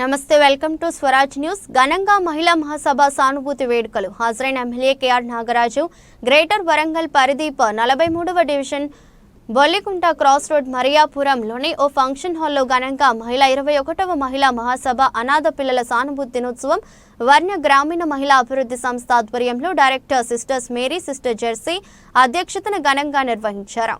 నమస్తే welcome to Swaraj news. ఘనంగా మహిళా మహాసభ సానుభూతి వేడుకలు. హాజరైన MLA KR Nagaraju greater Warangal పరిదీప నలభై మూడవ డివిజన్ బొల్లికుంట క్రాస్ రోడ్ మరియాపురంలోని ఓ ఫంక్షన్ హాల్లో ఘనంగా మహిళా ఇరవై ఒకటవ మహిళా మహాసభ అనాథ పిల్లల సానుభూతి దినోత్సవం వర్ణ గ్రామీణ మహిళా అభివృద్ధి సంస్థ ఆధ్వర్యంలో director sisters Mary sister Jersey అధ్యక్షతన ఘనంగా నిర్వహించారు.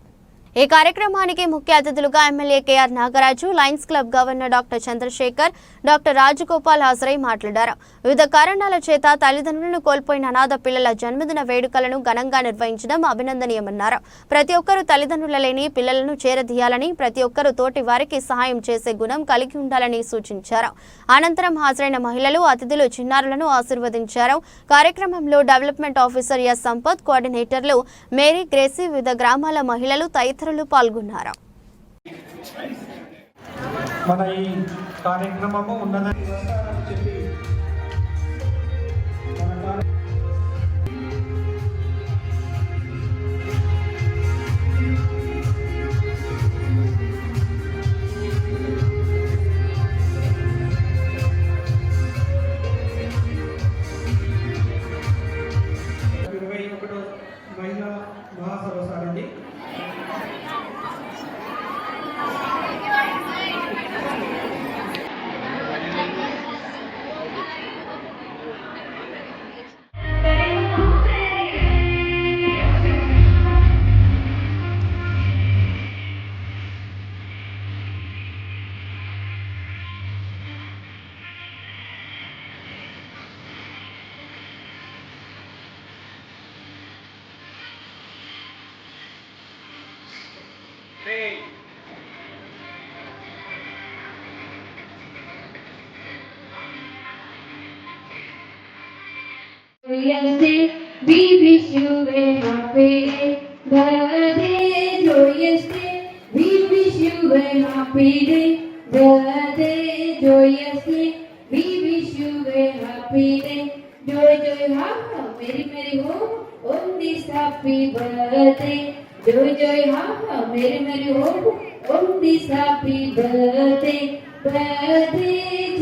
ఈ కార్యక్రమానికి ముఖ్య అతిథులుగా MLA KR Nagaraju Lions Club governor doctor Chandrashekar doctor Rajagopal హాజరై మాట్లాడారు. వివిధ కారణాల చేత తల్లిదండ్రులను కోల్పోయిన అనాథ పిల్లల జన్మదిన వేడుకలను ఘనంగా నిర్వహించడం అభినందనీయమన్నారు. ప్రతి ఒక్కరూ తల్లిదండ్రుల లేని పిల్లలను చేరదీయాలని ప్రతి ఒక్కరూ తోటి వారికి సహాయం చేసే గుణం కలిగి ఉండాలని సూచించారు. అనంతరం హాజరైన మహిళలు అతిథులు చిన్నారులను ఆశీర్వదించారు. కార్యక్రమంలో డెవలప్మెంట్ ఆఫీసర్ ఎస్ సంపత్ కోఆర్డినేటర్లు మేరీ గ్రేసీ వివిధ గ్రామాల మహిళలు తదితరులు పాల్గొన్నారు. మన ఈ కార్యక్రమము ఉన్నదని Joyously, we wish you a happy birthday. Wish you happy day. Birthday, wish you happy. Joy, joy, ha, ha, merry, merry, ho, happy birthday. Joy, joy, ha, ha, merry, merry, ho, happy birthday. Birthday,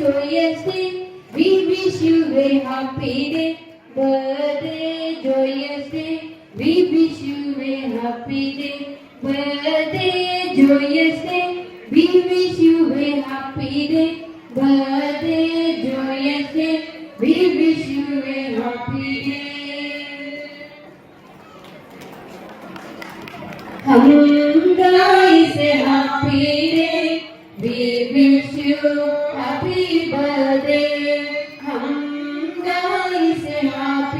wish you happy day. Birthday, joyous day. We wish you a happy day. Birthday, joyous day. We wish you a happy day. Birthday, joyous day. We wish you a happy day. Hum guys a happy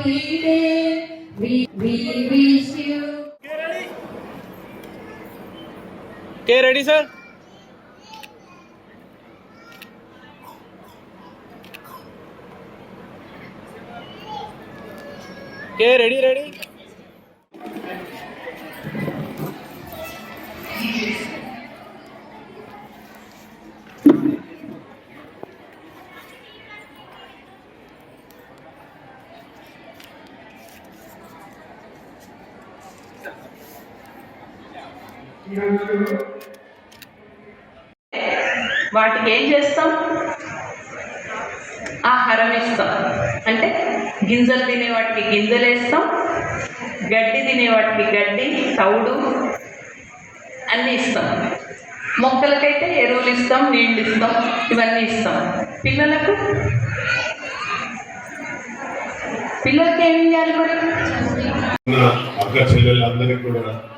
happy day. We, we wish you. Okay, ready, sir? Okay, ready, ready? వాటికి ఏం చేస్తాం? ఆహారం ఇస్తాం. అంటే గింజలు తినే వాటికి గింజలు వేస్తాం. గడ్డి తినే వాటికి గడ్డి తౌడు అన్నీ ఇస్తాం. మొక్కలకైతే ఎరువులు ఇస్తాం నీళ్ళు ఇస్తాం ఇవన్నీ ఇస్తాం. పిల్లలకు? పిల్లలకి ఏం చేయాలి మరి? అక్క చెల్లెళ్ళందరికీ కూడా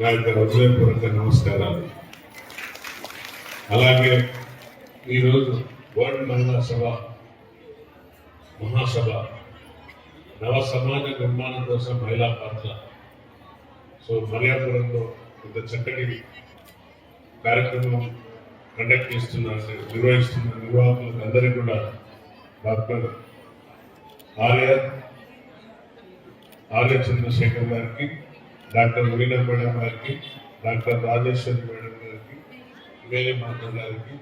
నా యొక్క హృదయపూర్వక నమస్కారాలు. అలాగే ఈరోజు వరల్డ్ మహిళా సభ మహాసభ నవ సమాజ నిర్మాణం కోసం మహిళా పాత్ర. సో మర్యాపురంలో ఇంత చక్కటి కార్యక్రమం కండక్ట్ చేస్తున్నారు నిర్వహిస్తున్న నిర్వాహకులకు అందరికీ కూడా డాక్టర్ ఆర్య ఆర్య చంద్రశేఖర్ గారికి డాక్టర్ మురీనా మేడం గారికి డాక్టర్ రాజేశ్వరి మేడం గారికి వేరే మాధవ్ గారికి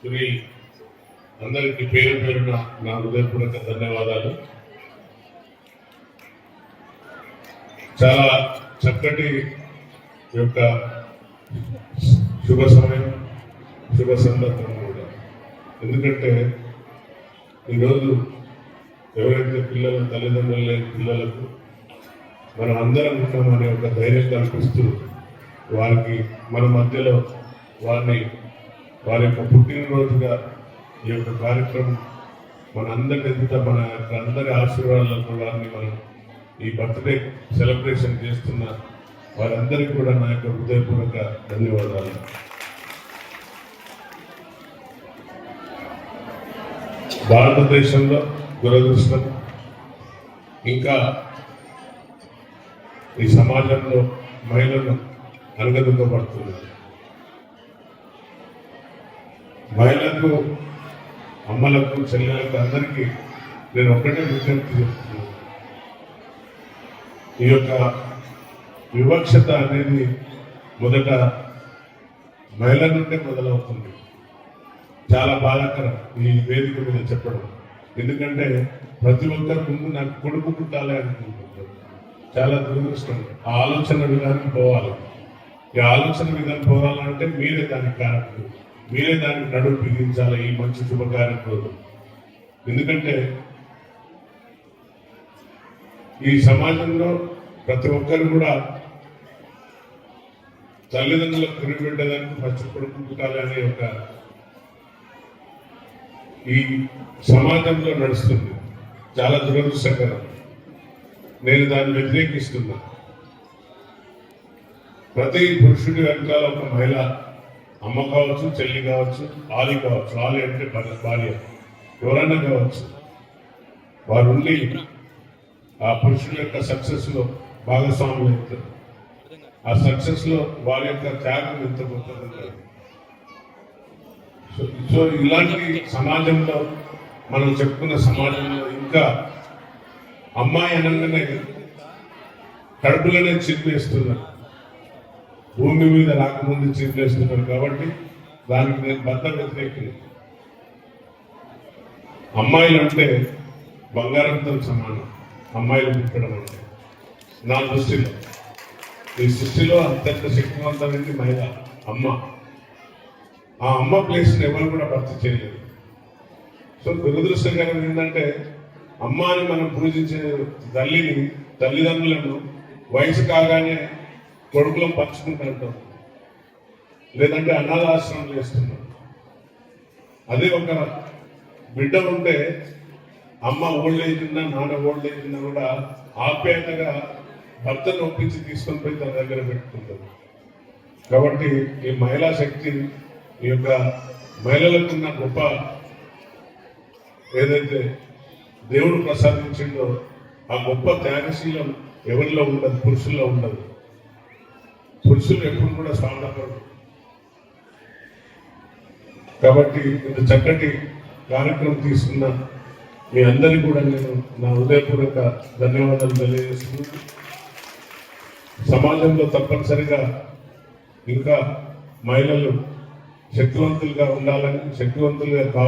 శ్రీ అందరికీ పేరు పేరున నా హృదయపూర్వక ధన్యవాదాలు. చాలా చక్కటి యొక్క శుభ సమయం శుభ సందర్భం కూడా. ఎందుకంటే ఈరోజు ఎవరైతే పిల్లలు తల్లిదండ్రులు లేని పిల్లలకు మనం అందరం ఉన్నామనే ఒక ధైర్యం కల్పిస్తూ వారికి మన మధ్యలో వారిని వారి యొక్క పుట్టినరోజుగా ఈ యొక్క కార్యక్రమం మన అందరి ఎదుట మన యొక్క అందరి ఆశీర్వాదాలతో వారిని మనం ఈ బర్త్డే సెలబ్రేషన్ చేస్తున్న వారందరికీ కూడా నా యొక్క హృదయపూర్వక ధన్యవాదాలు. భారతదేశంలో దురదృష్టం. ఇంకా ఈ సమాజంలో మహిళలు అనగదొక్కబడుతున్నారు మహిళలకు అమ్మలకు చెల్లెలకు అందరికీ నేను ఒక్కటే విజ్ఞప్తి చేస్తున్నాను. ఈ యొక్క వివక్షత అనేది మొదట మహిళ నుండే మొదలవుతుంది. చాలా బాధాకరం ఈ వేదిక మీద చెప్పడం. ఎందుకంటే ప్రతి ఒక్కరి ముందు నాకు కొడుకు పుట్టాలి అనుకుంటున్నాను. చాలా దురదృష్టం. ఆ ఆలోచన విధానం పోవాలి. ఈ ఆలోచన విధానం పోవాలంటే మీరే దానికి కారణం. మీరే దానికి నడుపు బిగించాలి ఈ మంచి శుభకార్యం రోజు ఎందుకంటే ఈ సమాజంలో ప్రతి ఒక్కరు కూడా తల్లిదండ్రులకు కురిపెట్టడానికి ఫస్ట్ కొడుకు పుట్టాలి అనే ఒక ఈ సమాజంలో నడుస్తుంది. చాలా దురదృష్టకరం. నేను దాన్ని వ్యతిరేకిస్తున్నా. ప్రతి పురుషుడి వెనకాల ఒక మహిళ అమ్మ కావచ్చు చెల్లి కావచ్చు ఆలి కావచ్చు ఆలి అంటే భార్య- ఎవరన్నా కావచ్చు. వారు ఉండి ఆ పురుషుడి యొక్క సక్సెస్లో భాగస్వాములు అవుతారు. ఆ సక్సెస్లో వారి యొక్క త్యాగం ఎంత గొప్పది సో ఇలాంటి సమాజంలో మనం చెప్పుకున్న సమాజంలో ఇంకా అమ్మాయి అనగానే కడుపులోనే చిరిపేస్తున్నారు భూమి మీద రాకముందు చిరిపేస్తున్నారు కాబట్టి దానికి నేను బద్ద వ్యతిరేకం అమ్మాయిలు అంటే బంగారంతో సమానం. అమ్మాయిలు పుట్టడం అంటే. నా దృష్టిలో. ఈ సృష్టిలో అత్యంత శక్తివంతమైనది మహిళ అమ్మ. ఆ అమ్మ ప్లేస్ని ఎవరు కూడా భర్తీ చేయలేదు. సో దురదృష్టకరం ఏంటంటే అమ్మాని మనం పూజించే తల్లిని తల్లిదండ్రులను వయసు కాగానే కొడుకులం పంచుకుంటుంటాం. లేదంటే అనాథాశ్రమం చేస్తున్నాం అదే ఒక బిడ్డ ఉంటే అమ్మ ఓల్డ్ ఏజ్ ఉన్నా నాన్న ఓల్డ్ ఏజ్ ఉన్నా కూడా ఆప్యాయతగా భర్తను ఒప్పించి తీసుకొని పోయి తన దగ్గర పెట్టుకుంటారు కాబట్టి ఈ మహిళా శక్తి ఈ యొక్క మహిళలకున్న గొప్ప ఏదైతే దేవుడు ప్రసాదించిందో ఆ గొప్ప త్యాగశీలం ఎవరిలో ఉండదు? పురుషుల్లో ఉండదు. పురుషులు ఎప్పుడు కూడా స్వార్థపడరు. కాబట్టి ఇంత చక్కటి కార్యక్రమం తీసుకున్న మీ అందరికీ కూడా నేను నా హృదయపూర్వక ధన్యవాదాలు తెలియజేస్తున్నాను. సమాజంలో తప్పనిసరిగా ఇంకా మహిళలు శక్తివంతులుగా ఉండాలని శక్తివంతులుగా కావాలి